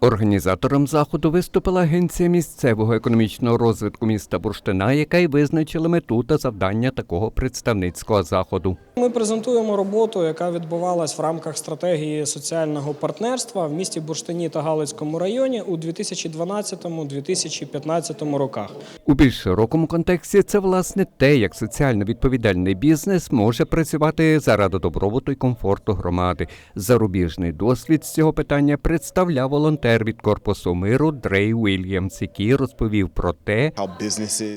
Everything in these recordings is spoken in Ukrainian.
Організатором заходу виступила агенція місцевого економічного розвитку міста Бурштина, яка й визначила мету та завдання такого представницького заходу. Ми презентуємо роботу, яка відбувалась в рамках стратегії соціального партнерства в місті Бурштині та Галицькому районі у 2012-2015 роках. У більш широкому контексті це власне те, як соціально відповідальний бізнес може працювати заради добробуту і комфорту громади. Зарубіжний досвід з цього питання представляв волонтер від корпусу миру Дрей Уільямс, який розповів про те,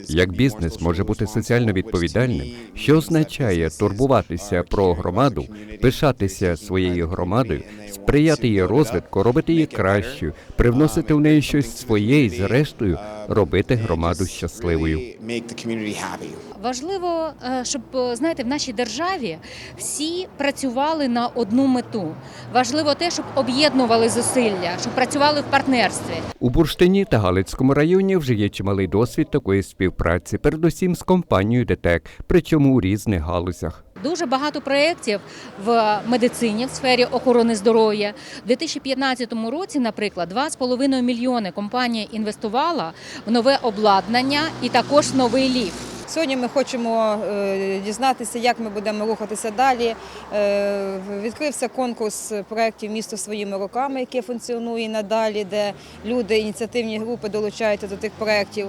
як бізнес може бути соціально відповідальним, що означає турбуватися про громаду, пишатися своєю громадою, сприяти її розвитку, робити її кращою, привносити в неї щось своє і, зрештою, робити громаду щасливою. Важливо, е, щоб е, знаєте, в нашій державі всі працювали на одну мету. Важливо те, щоб об'єднували зусилля, щоб працювали в партнерстві. У Бурштині та Галицькому районі вже є чималий досвід такої співпраці, передусім з компанією ДТЕК, причому у різних галузях. Дуже багато проєктів в медицині в сфері охорони здоров'я. У 2015 році, наприклад, 2,5 мільйони компанія інвестувала в нове обладнання і також новий ліфт. Сьогодні ми хочемо е, дізнатися, як ми будемо рухатися далі. Е, Відкрився конкурс проєктів Місто своїми руками, який функціонує надалі, де люди, ініціативні групи долучаються до тих проєктів.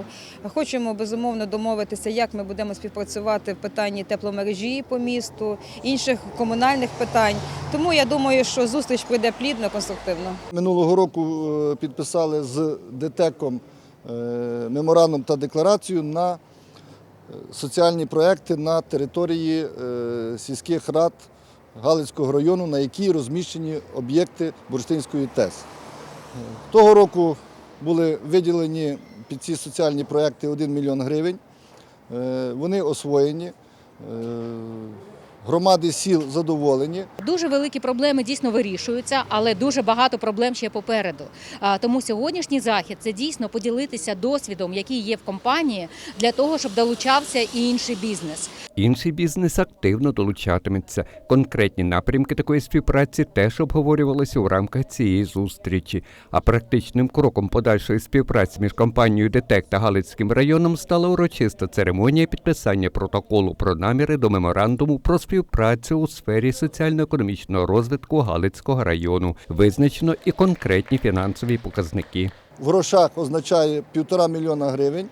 Хочемо безумовно домовитися, як ми будемо співпрацювати в питанні тепломережі по місту, інших комунальних питань. Тому я думаю, що зустріч пройде плідно, конструктивно. Минулого року е, підписали з ДТЕКом меморандум та декларацію на соціальні проекти на території е, сільських рад Галицького району, на якій розміщені об'єкти Бурштинської ТЕС. Е, Того року були виділені під ці соціальні проекти 1 мільйон гривень. Е, Вони освоєні. Громади сіл задоволені. Дуже великі проблеми дійсно вирішуються, але дуже багато проблем ще попереду. А, Тому сьогоднішній захід це дійсно поділитися досвідом, який є в компанії, для того, щоб долучався і інший бізнес. Інший бізнес активно долучатиметься. Конкретні напрямки такої співпраці теж обговорювалися у рамках цієї зустрічі. А практичним кроком подальшої співпраці між компанією ДТЕК та Галицьким районом стала урочиста церемонія підписання протоколу про наміри до меморандуму про співпрацю у сфері соціально-економічного розвитку Галицького району. Визначено і конкретні фінансові показники. в грошах означає півтора мільйона гривень.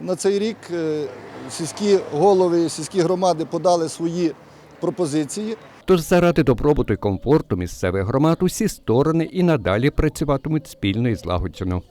На цей рік е, сільські голови, сільські громади подали свої пропозиції. Тож заради добробуту і комфорту місцевих громад усі сторони і надалі працюватимуть спільно і злагоджено.